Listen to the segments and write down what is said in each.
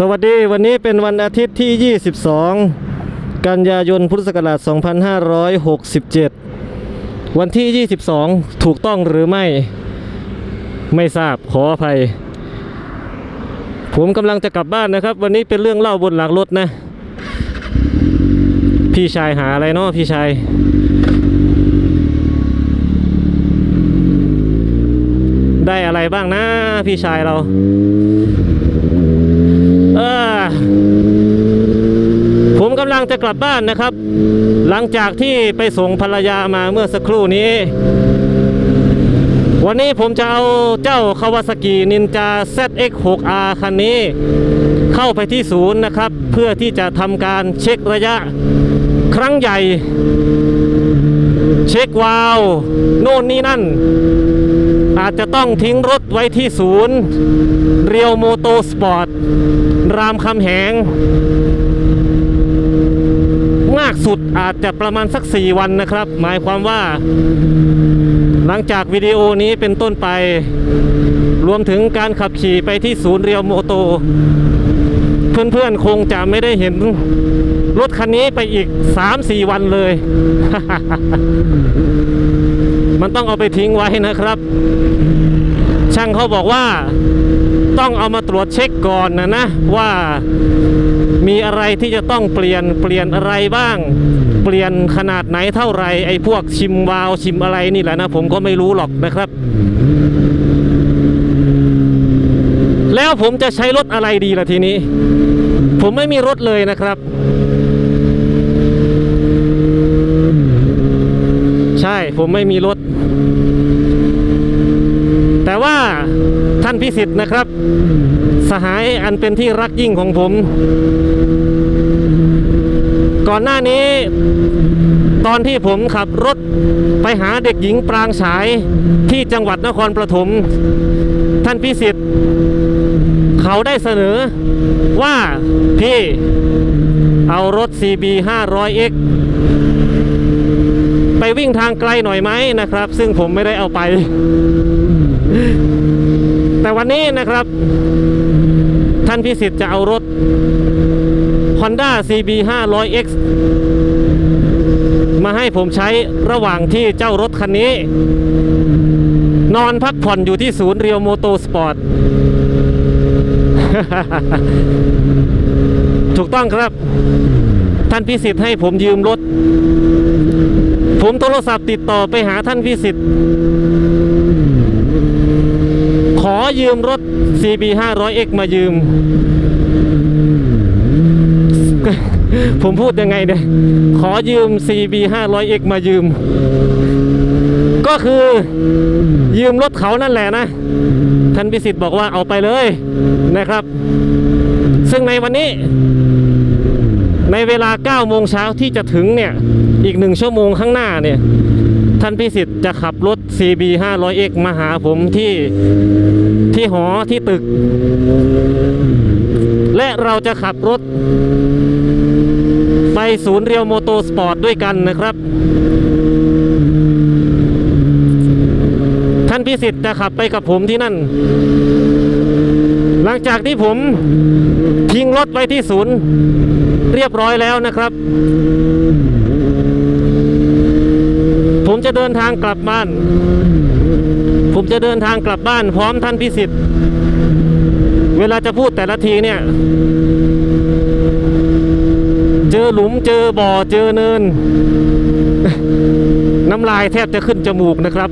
สวัสดีวันนี้เป็นวันอาทิตย์ที่ 22 กันยายนพุทธศักราช 2567 วันที่ 22 ถูกต้องหรือไม่ ไม่ทราบขออภัย ผมกำลังจะกลับบ้านนะครับ วันนี้เป็นเรื่องเล่าบนหลังรถนะ พี่ชายหาอะไรเนาะพี่ชายได้อะไรบ้างนะพี่ชายเรา ผมกำลังจะกลับบ้านนะครับ หลังจากที่ไปส่งภรรยามาเมื่อสักครู่นี้ วันนี้ผมจะเอาเจ้าคาวาซากินินจา ZX6R คันนี้ เข้าไปที่ศูนย์นะครับ เพื่อที่จะทำการเช็คระยะครั้งใหญ่ เช็ควาล์วโน่นนี่นั่น อาจจะต้องทิ้งรถไว้ที่ศูนย์ เรียวโมโตสปอร์ต รามคำแหง มากสุดอาจจะประมาณสัก 4 วันนะครับ หมายความว่า หลังจากวิดีโอนี้เป็นต้นไป รวมถึงการขับขี่ไปที่ศูนย์เรียวโมโต เพื่อนๆคงจะไม่ได้เห็น รถคันนี้ไปอีก 3-4 วันเลย มันต้องเอาไปทิ้งไว้นะครับ ช่างเขาบอกว่าต้องเอามาตรวจเช็คก่อนนะนะ ว่ามีอะไรที่จะต้องเปลี่ยนเปลี่ยนอะไรบ้าง เปลี่ยนขนาดไหนเท่าไรไอ้พวกชิมวาล์วชิมอะไรนี่แหละนะผมก็ไม่รู้หรอกนะครับ แล้วผมจะใช้รถอะไรดีล่ะทีนี้ ผมไม่มีรถเลยนะครับ ใช่ผมไม่มีรถ แต่ว่าท่านพิสิทธิ์นะครับ สหายอันเป็นที่รักยิ่งของผม ก่อนหน้านี้ ตอนที่ผมขับรถไปหาเด็กหญิงปรางฉายที่จังหวัดนครปฐมท่านพิสิทธิ์เขาได้เสนอว่าพี่เอารถ CB 500X วิ่งทางไกลหน่อยไหมนะครับ ซึ่งผมไม่ได้เอาไป แต่วันนี้นะครับ ท่านพิสิทธิ์จะเอารถ Honda CB 500X มาให้ผมใช้ระหว่างที่เจ้ารถคันนี้ นอนพักผ่อนอยู่ที่ศูนย์เรียวโมโตสปอร์ตถูกต้องครับ ท่านพิสิทธิ์ให้ผมยืมรถ ผมโทรศัพท์ติดต่อไปหาท่านพิสิทธิ์ ขอยืมรถ CB 500X มายืม ผมพูดยังไงเนี่ย ขอยืม CB 500X มายืม ก็คือยืมรถเขานั่นแหละนะ ท่านพิสิทธิ์บอกว่าเอาไปเลยนะครับ ซึ่งในวันนี้ ในเวลา9โมงเช้าที่จะถึงเนี่ย อีกหนึ่งชั่วโมงข้างหน้าเนี่ย ท่านพิสิทธิ์จะขับรถ CB 500X มาหาผมที่ที่หอที่ตึก และเราจะขับรถ ไปศูนย์เรียวโมโตสปอร์ตด้วยกันนะครับ ท่านพิสิทธิ์จะขับไปกับผมที่นั่น หลังจากที่ผมทิ้งรถไว้ที่ศูนย์ เรียบร้อยแล้วนะครับ ผมจะเดินทางกลับบ้าน ผมจะเดินทางกลับบ้านพร้อมท่านพิสิทธิ์ เวลาจะพูดแต่ละทีเนี่ย เจอหลุมเจอบ่อเจอเนิน น้ำลายแทบจะขึ้นจมูกนะครับ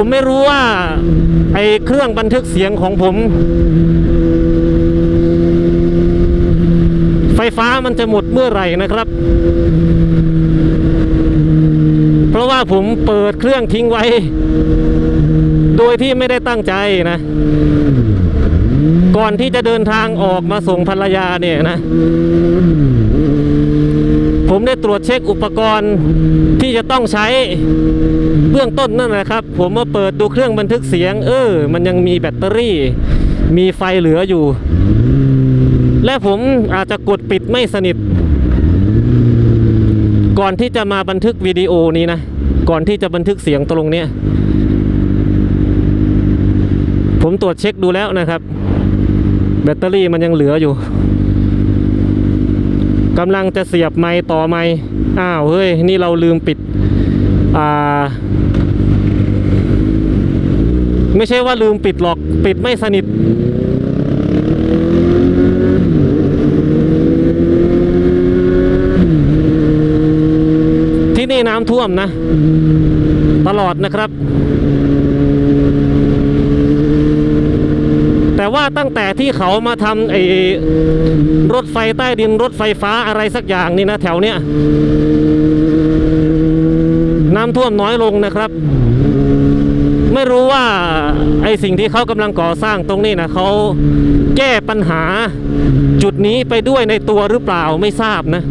ผมไม่รู้ว่าไอเครื่องบันทึกเสียงของผม ไฟฟ้ามันจะหมดเมื่อไหร่นะครับ เพราะว่าผมเปิดเครื่องทิ้งไว้ โดยที่ไม่ได้ตั้งใจนะ ก่อนที่จะเดินทางออกมาส่งภรรยาเนี่ยนะ ผมได้ตรวจเช็คอุปกรณ์ที่จะต้องใช้เบื้องต้นนั่นแหละครับ ผมมาเปิดดูเครื่องบันทึกเสียง เออ มันยังมีแบตเตอรี่ มีไฟเหลืออยู่ และผมอาจจะกดปิดไม่สนิท ก่อนที่จะมาบันทึกวิดีโอนี้นะ ก่อนที่จะบันทึกเสียงตรงเนี้ยผมผมตรวจเช็คดูแล้วนะครับ แบตเตอรี่มันยังเหลืออยู่ กำลังจะเสียบไม้ต่อไม้อ้าวเฮ้ย นี่เราลืมปิด อ่า ไม่ใช่ว่าลืมปิดหรอก ปิดไม่สนิทที่นี่น้ำท่วมนะ ตลอดนะครับ แต่ว่าตั้งแต่ที่เขามาทำไอ้รถไฟใต้ดินรถไฟฟ้าอะไรสักอย่างนี่นะแถวเนี้ยน้ำท่วมน้อยลงนะครับ ไม่รู้ว่าไอ้สิ่งที่เขากำลังก่อสร้างตรงนี้นะเขาแก้ปัญหาจุดนี้ไปด้วยในตัวหรือเปล่าไม่ทราบนะ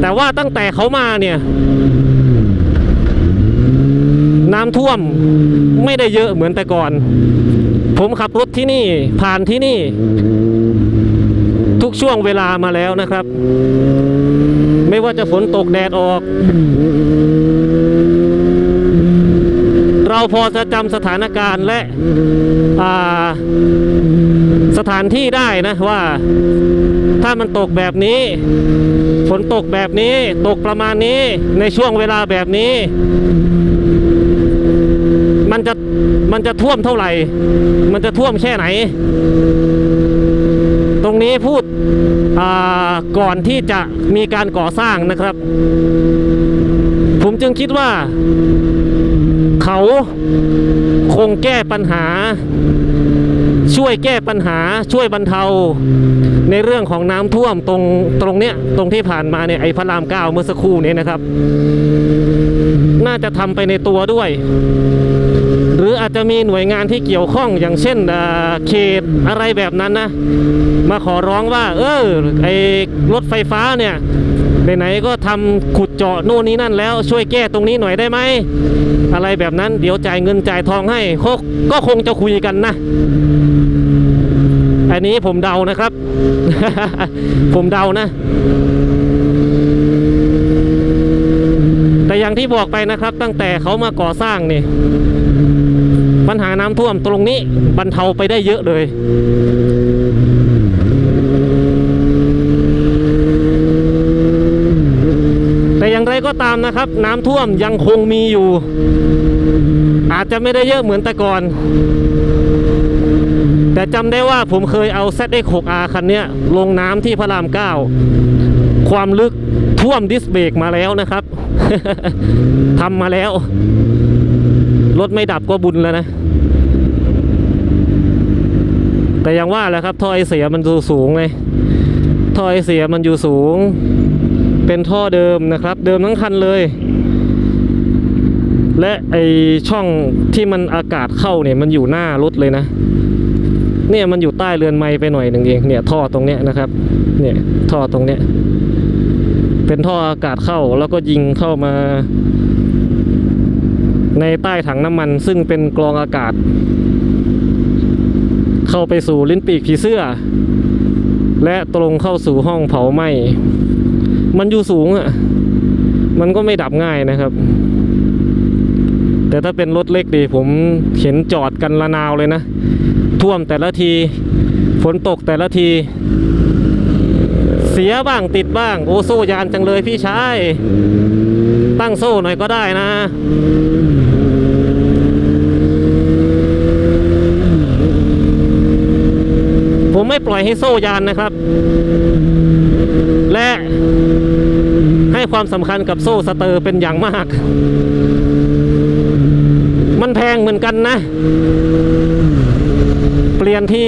แต่ว่าตั้งแต่เขามาเนี่ยน้ำท่วมไม่ได้เยอะเหมือนแต่ก่อน ผมขับรถที่นี่ผ่านที่นี่ ทุกช่วงเวลามาแล้วนะครับ ไม่ว่าจะฝนตกแดดออก เราพอจะจำสถานการณ์และสถานที่ได้นะว่า ถ้ามันตกแบบนี้ ฝนตกแบบนี้ ตกประมาณนี้ในช่วงเวลาแบบนี้ มันจะท่วมเท่าไหร่ มันจะท่วมแค่ไหน ตรงนี้พูดก่อนที่จะมีการก่อสร้างนะครับ ผมจึงคิดว่า เขาคงแก้ปัญหา ช่วยแก้ปัญหาช่วยบรรเทา ในเรื่องของน้ำท่วมตรงตรงเนี้ยตรงที่ผ่านมาเนี่ยไอ้พระรามเก้าเมื่อสักครู่นี้นะครับ น่าจะทำไปในตัวด้วย หรืออาจจะมีหน่วยงานที่เกี่ยวข้องอย่างเช่นเขตอะไรแบบนั้นนะ มาขอร้องว่า เออไอรถไฟฟ้าเนี่ยไหนๆก็ทำขุดเจาะโน่นนี้นั่นแล้วช่วยแก้ตรงนี้หน่อยได้ไหมอะไรแบบนั้นเดี๋ยวจ่ายเงินจ่ายทองให้เขาก็คงจะคุยกันนะอันนี้ผมเดานะครับ ผมเดานะ แต่อย่างที่บอกไปนะครับตั้งแต่เขามาก่อสร้างนี่ ปัญหาน้ำท่วมตรงนี้บรรเทาไปได้เยอะเลยแต่อย่างไรก็ตามนะครับ น้ำท่วมยังคงมีอยู่ อาจจะไม่ได้เยอะเหมือนแต่ก่อน แต่จำได้ว่าผมเคยเอา ZX6R คันเนี้ยลงน้ำที่พระราม 9 ความลึกท่วมดิสเบรกมาแล้วนะครับ ทำมาแล้ว รถไม่ดับก็บุญแล้วนะ แต่ยังว่าแหละครับท่อไอเสียมันอยู่สูงเลยท่อไอเสียมันอยู่สูง เป็นท่อเดิมนะครับ เดิมทั้งคันเลย และไอช่องที่มันอากาศเข้าเนี่ยมันอยู่หน้ารถเลยนะ เนี่ยมันอยู่ใต้เรือนไม้ไปหน่อยหนึ่งเองเนี่ยท่อตรงเนี้ยนะครับ เนี่ยท่อตรงเนี้ยเป็นท่ออากาศเข้าแล้วก็ยิงเข้ามา ในใต้ถังน้ำมันซึ่งเป็นกรองอากาศ เข้าไปสู่ลิ้นปีกผีเสื้อ และตรงเข้าสู่ห้องเผาไหม้มันอยู่สูงอะ่ะ มันก็ไม่ดับง่ายนะครับ แต่ถ้าเป็นรถเล็กดีผมเห็นจอดกันละนาวเลยนะ ท่วมแต่ละที ฝนตกแต่ละที เสียบ้างติดบ้าง โอโซยานจังเลยพี่ชาย ตั้งโซ่หน่อยก็ได้นะ ผม ไม่ปล่อยให้โซ่ยานนะครับ และให้ความสำคัญกับโซ่สเตอร์เป็นอย่างมาก มันแพงเหมือนกันนะ เปลี่ยนที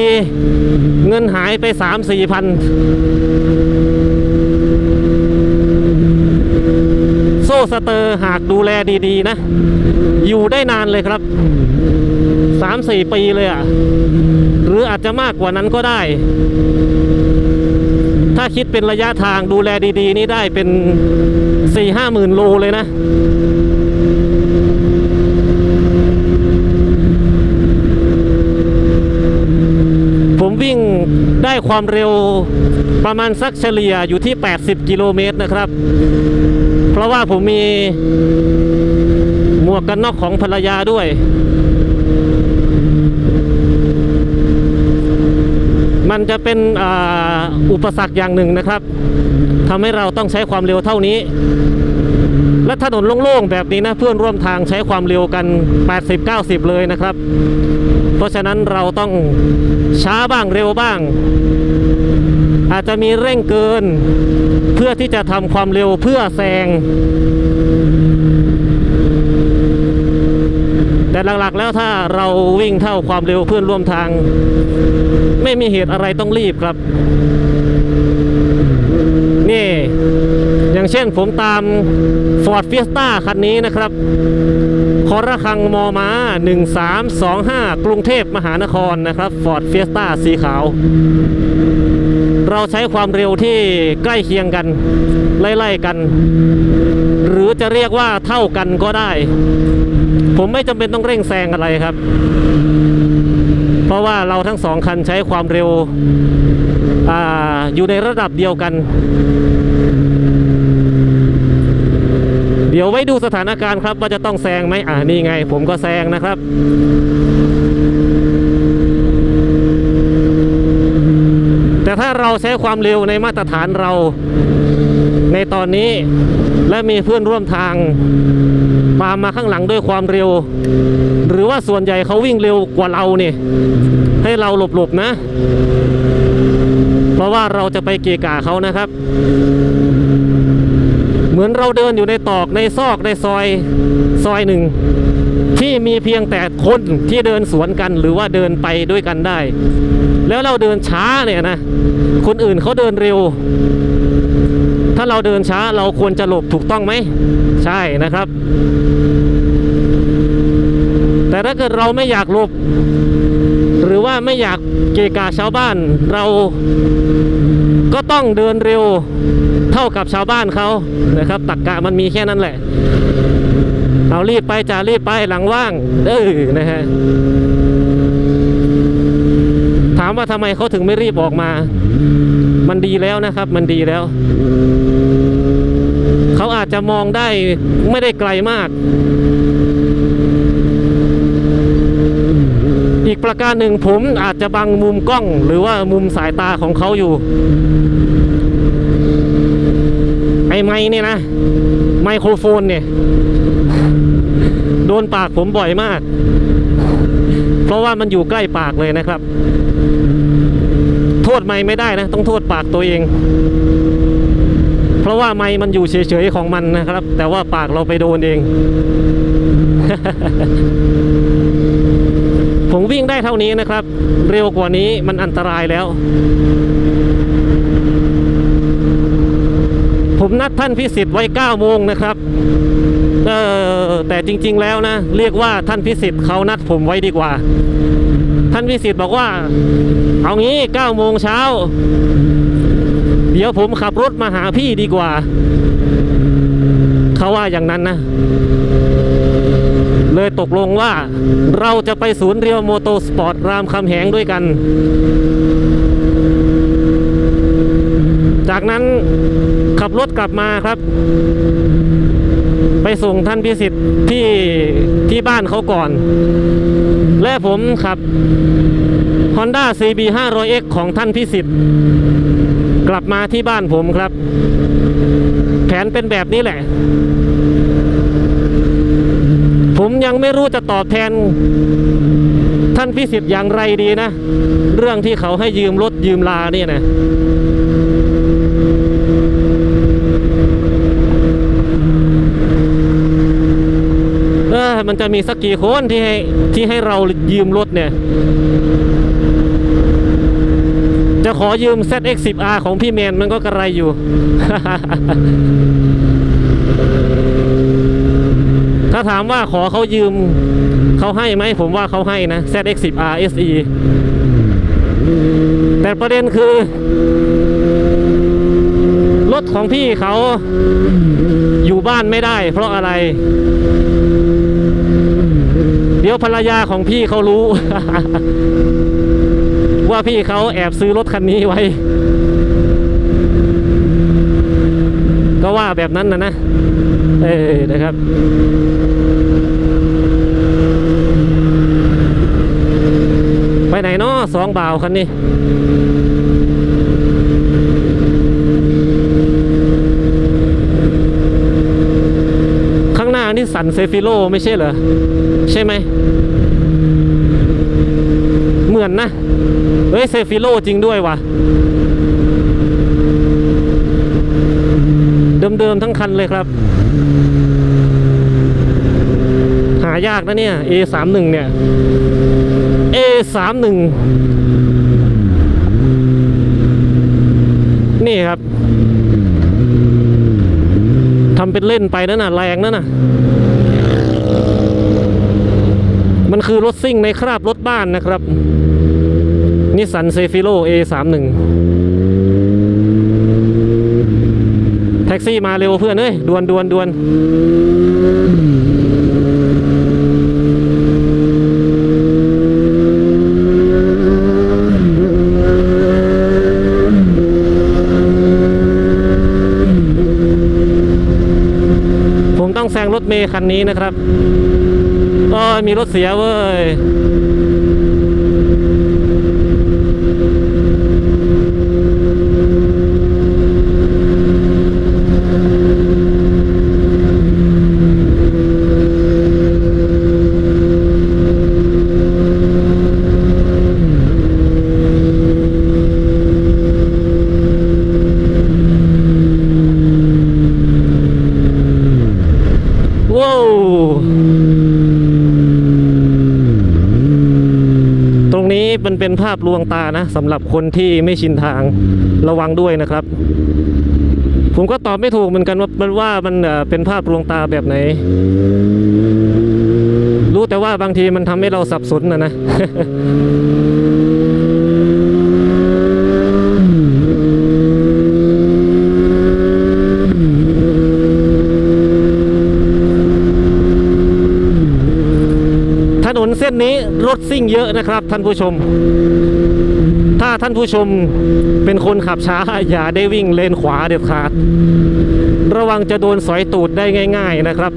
เงินหายไปสามสี่พัน โซ่ สเตอร์หากดูแลดีๆนะ อยู่ได้นานเลยครับสามสี่ปีเลยอะ่ะ หรืออาจจะมากกว่านั้นก็ได้ ถ้าคิดเป็นระยะทางดูแลดีๆ นี่ได้เป็นสี่ห้าหมื่นโลเลยนะผมวิ่งได้ความเร็วประมาณสักเฉลี่ยอยู่ที่ 80 กิโลเมตรนะครับ เพราะว่าผมมีหมวกกันน็อกของภรรยาด้วย มันจะเป็นออุปสรรคอย่างหนึ่งนะครับทำให้เราต้องใช้ความเร็วเท่านี้ และถนนโล่งๆแบบนี้นะเพื่อนร่วมทางใช้ความเร็วกัน 80-90 เลยนะครับ เพราะฉะนั้นเราต้องช้าบ้างเร็วบ้าง อาจจะมีเร่งเกิน เพื่อที่จะทำความเร็วเพื่อแซงแต่หลักๆแล้วถ้าเราวิ่งเท่าความเร็วเพื่อนร่วมทาง ไม่มีเหตุอะไรต้องรีบครับ อย่างเช่นผมตาม Ford Fiesta คันนี้นะครับคอระคังมอมา1325 กรุงเทพมหานครนะครับ Ford Fiesta สีขาว เราใช้ความเร็วที่ใกล้เคียงกัน ไล่ๆกัน หรือจะเรียกว่าเท่ากันก็ได้ ผมไม่จำเป็นต้องเร่งแซงอะไรครับ เพราะว่าเราทั้งสองคันใช้ความเร็วออยู่ในระดับเดียวกัน ดี๋ยวไว้ดูสถานการณ์ครับว่าจะต้องแซงไหมอ่านี่ไง ผมก็แซงนะครับแต่ถ้าเราใช้ความเร็วในมาตรฐานเรา ในตอนนี้และมีเพื่อนร่วมทางตามมาข้างหลังด้วยความเร็ว หรือว่าส่วนใหญ่เขาวิ่งเร็วกว่าเราเนี่ยให้เราหลบๆนะ เพราะว่าเราจะไปเกะกะเขานะครับ เหมือนเราเดินอยู่ในตอกในซอกในซอยซอยหนึ่ง ที่มีเพียงแต่คนที่เดินสวนกันหรือว่าเดินไปด้วยกันได้ แล้วเราเดินช้าเนี่ยนะ คนอื่นเขาเดินเร็ว ถ้าเราเดินช้าเราควรจะหลบถูกต้องไหม ใช่นะครับ แต่ถ้าเกิดเราไม่อยากหลบ หรือว่าไม่อยากเกกะชาวบ้านเราก็ ต้องเดินเร็วเท่ากับชาวบ้านเขานะครับตักกะมันมีแค่นั้นแหละ เอารีบไปจ่ารีบไปหลังว่างเออนะฮะถามว่าทำไมเขาถึงไม่รีบออกมา มันดีแล้วนะครับ มันดีแล้ว เขาอาจจะมองได้ไม่ได้ไกลมาก อีกประการหนึ่งผมอาจจะบังมุมกล้อง หรือว่ามุมสายตาของเขาอยู่ ไอ้ไม้เนี่ยนะ ไมโครโฟนเนี่ย โดนปากผมบ่อยมาก เพราะว่ามันอยู่ใกล้ปากเลยนะครับ โทษไม้ไม่ได้นะ ต้องโทษปากตัวเอง เพราะว่าไม้มันอยู่เฉยๆของมันนะครับ แต่ว่าปากเราไปโดนเอง ผมวิ่งได้เท่านี้นะครับ เร็วกว่านี้มันอันตรายแล้ว ผมนัดท่านพิสิทธิ์ไว้9โมงนะครับเออแต่จริง ๆ แล้วนะ เรียกว่าท่านพิสิทธิ์เขานัดผมไว้ดีกว่า ท่านพิสิทธิ์บอกว่า เอางี้9โมงเช้า เดี๋ยวผมขับรถมาหาพี่ดีกว่า เขาว่าอย่างนั้นนะเลยตกลงว่าเราจะไปศูนย์เรียวโมโตสปอร์ตรามคำแหงด้วยกัน จากนั้น ขับรถกลับมาครับ，ไปส่งท่านพิสิทธิ์ที่ที่บ้านเขาก่อน และผมขับ Honda CB 500X ของท่านพิสิทธิ์กลับมาที่บ้านผมครับ แผนเป็นแบบนี้แหละ ผมยังไม่รู้จะตอบแทน ท่านพิสิทธิ์อย่างไรดีนะ เรื่องที่เขาให้ยืมรถยืมลาเนี่ยนะ เออ มันจะมีสักกี่คนที่ให้ที่ให้เรายืมรถเนี่ย จะขอยืม ZX10R ของพี่แมนมันก็กระไรอยู่ ถ้าถามว่าขอเขายืมเขาให้ไหมผมว่าเขาให้นะ ZX10R SE แต่ประเด็นคือ รถของพี่เขาอยู่บ้านไม่ได้เพราะอะไร ดี๋ยวภรรยาของพี่เขารู้ ว่าพี่เขาแอบซื้อรถคันนี้ไว้ ก็ว่าแบบนั้นนะนะ เออนะครับไปไหนเนาะสองบ่าวคันนี้ ข้างห นี่สันเซฟิโลไม่ใช่เหรอ ใช่ไหม เหมือนนะ เฮ้ยเซฟิโลจริงด้วยวะเดิมๆทั้งคันเลยครับ หายากนะเนี่ย A31 เนี่ย A31 นี่ครับ ทำเป็นเล่นไปนั่นน่ะแรงนั่นน่ะ มันคือรถซิ่งในคราบรถบ้านนะครับนิสสันเซฟิโล A31 แท็กซี่มาเร็วเพื่อนเอ้ยดวนดวนดวนผมต้องแซงรถ เมย์คันนี้นะครับก็มีรถเสียเว้ย ว้าวตรงนี้มัน เป็นภาพลวงตานะสำหรับคนที่ไม่ชินทางระวังด้วยนะครับ ผมก็ตอบไม่ถูกเหมือนกันว่ามันว่ามันเอ่อเป็นภาพลวงตาแบบไหน รู้แต่ว่าบางทีมันทำให้เราสับสนนะนะ ถนน เส้นนี้รถซิ่งเยอะนะครับ ท่านผู้ชม ถ้าท่านผู้ชมเป็นคนขับช้า อย่าได้วิ่งเลนขวาเด็ดขาด ระวังจะโดนสอยตูดได้ง่าย ๆนะครับ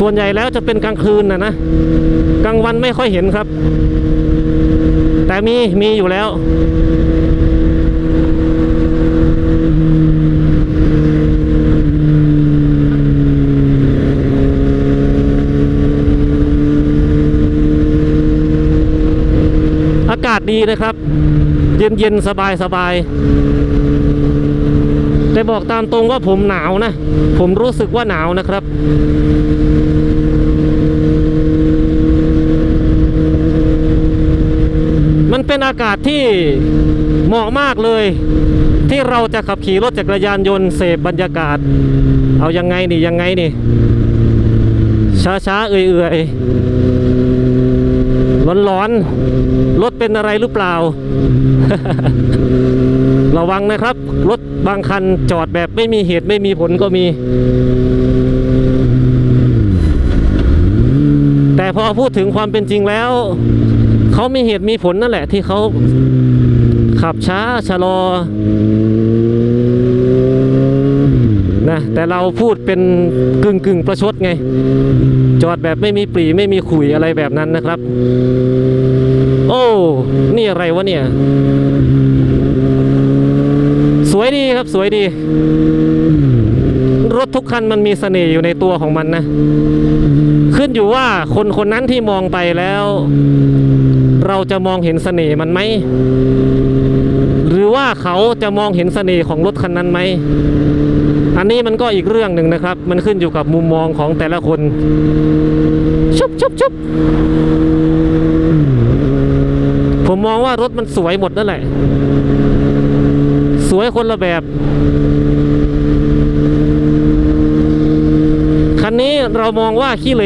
ส่วนใหญ่แล้วจะเป็นกลางคืนนะนะกลางวันไม่ค่อยเห็นครับ แต่มีมีอยู่แล้ว อากาศดีนะครับ เย็นเย็นๆสบายสบายแต่บอกตามตรงว่าผมหนาวนะ ผมรู้สึกว่าหนาวนะครับมันเป็นอากาศที่เหมาะมากเลย ที่เราจะขับขี่รถจักรยานยนต์เสพบรรยากาศ เอายังไงนี่ยังไงนี่ ช้าช้าๆเอื่อยเอื่อย ร้อนร้อนๆรถเป็นอะไรหรือเปล่า ระวังนะครับ รถบางคันจอดแบบไม่มีเหตุไม่มีผลก็มี แต่พอพูดถึงความเป็นจริงแล้ว เขามีเหตุมีผลนั่นแหละที่เขาขับช้าชะลอ นะแต่เราพูดเป็นกึ่งกึ่งประชดไง จอดแบบไม่มีปรีไม่มีขุยอะไรแบบนั้นนะครับ โอ้นี่อะไรวะเนี่ย สวยดีครับสวยดี รถทุกคันมันมีเสน่ห์อยู่ในตัวของมันนะ ขึ้นอยู่ว่าคนคนนั้นที่มองไปแล้ว เราจะมองเห็นเสน่ห์มันไหม หรือว่าเขาจะมองเห็นเสน่ห์ของรถคันนั้นไหม อันนี้มันก็อีกเรื่องหนึ่งนะครับ มันขึ้นอยู่กับมุมมองของแต่ละคนชุบชุบชุบผมมองว่ารถมันสวยหมดนั่นแหละ สวยคนละแบบ คันนี้เรามองว่าขี้เล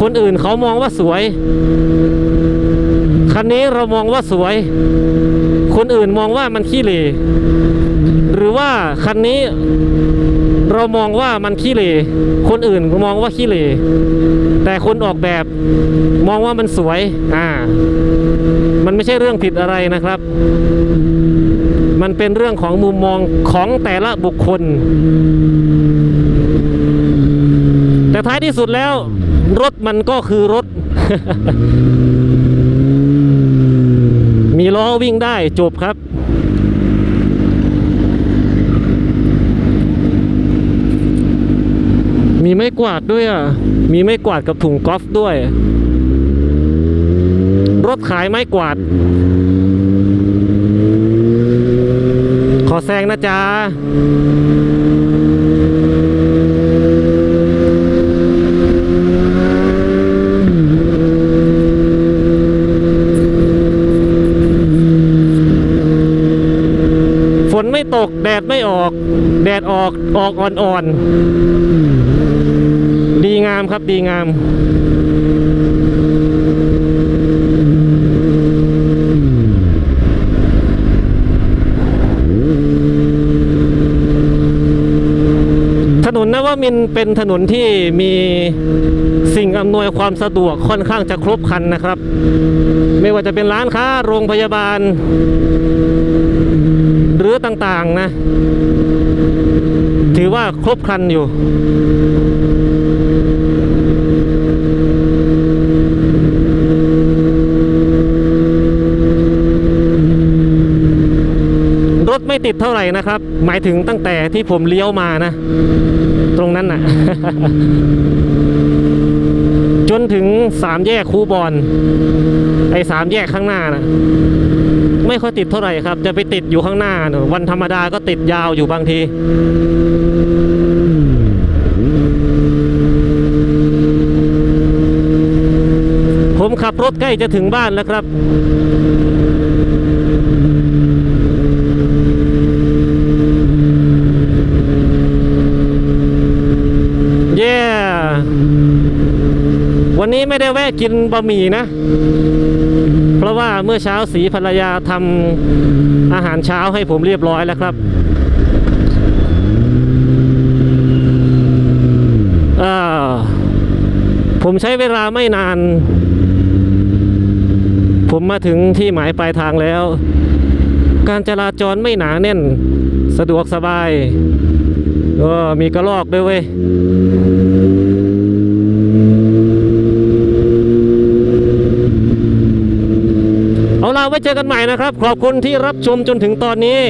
คนอื่นเขามองว่าสวย คันนี้เรามองว่าสวย คนอื่นมองว่ามันขี้เลหรือว่าคันนี้เรามองว่ามันขี้เลคนอื่นมองว่าขี้เลแต่คนออกแบบมองว่ามันสวย อ่า มันไม่ใช่เรื่องผิดอะไรนะครับ มันเป็นเรื่องของมุมมองของแต่ละบุคคล แต่ท้ายที่สุดแล้ว รถมันก็คือรถ มีล้อวิ่งได้จบครับ มีไม้กวาดด้วยอะ มีไม้กวาดกับถุงกอล์ฟด้วย รถขายไม้กวาด ขอแซงนะจ๊ะ ฝนไม่ ตก แดดไม่ออก แดดออกออกอ่อนๆ ดีงามครับดีงามถนนนวมินเป็นถนนที่มีสิ่งอำนวยความสะดวกค่อนข้างจะครบครันนะครับ ไม่ว่าจะเป็นร้านค้าโรงพยาบาล รือต่างๆนะ ถือว่าครบครันอยู่ รถไม่ติดเท่าไหร่นะครับ หมายถึงตั้งแต่ที่ผมเลี้ยวมานะ ตรงนั้นน่ะ จนถึงสามแยกคูบอลไอ้สามแยกข้างหน้านะไม่ค่อยติดเท่าไหร่ครับ จะไปติดอยู่ข้างหน้านะวันธรรมดาก็ติดยาวอยู่บางทีผมขับรถใกล้จะถึงบ้านแล้วครับ เย้ วันนี้ไม่ได้แวะกินบะหมี่นะ เพราะว่าเมื่อเช้าสีภรรยาทำอาหารเช้าให้ผมเรียบร้อยแล้วครับผมใช้เวลาไม่นาน ผมมาถึงที่หมายปลายทางแล้ว การจราจรไม่หนาแน่น สะดวกสบายก็มีกระลอกด้วยเว้ย เอาล่ะไว้ เจอกันใหม่นะครับ ขอบคุณที่รับชมจนถึงตอนนี้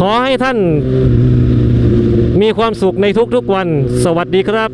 ขอให้ท่านมีความสุขในทุกๆวัน สวัสดีครับ